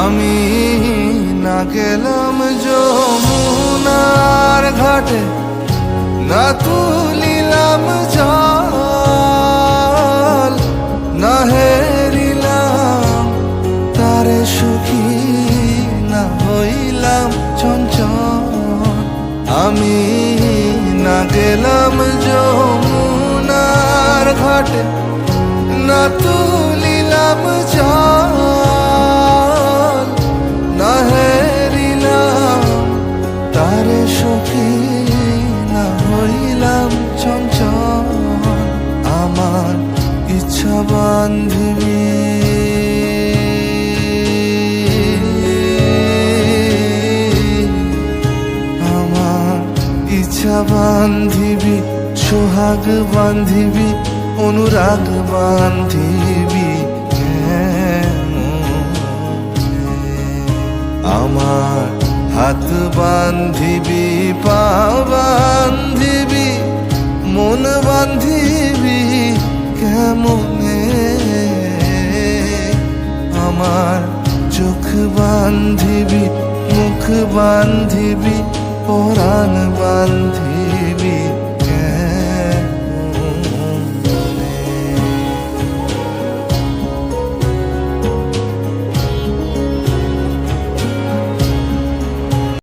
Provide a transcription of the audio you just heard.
আমি না গেলাম যমুনার ঘাটে, না তুলিলাম জল, না হেরিলাম তারে সুখী, না হইলাম চঞ্চল। আমি না গেলাম যমুনার ঘাটে বান্ধবী আমার ইচ্ছা বান্ধিবি, সোহাগ বান্ধিবি, অনুরাগ বান্ধিবি? আমার হাত বান্ধিবি, পা বান্ধিবি, মন বান্ধিবি, কেমনে চোখ বান্ধিবি মুখ বান্ধিবি।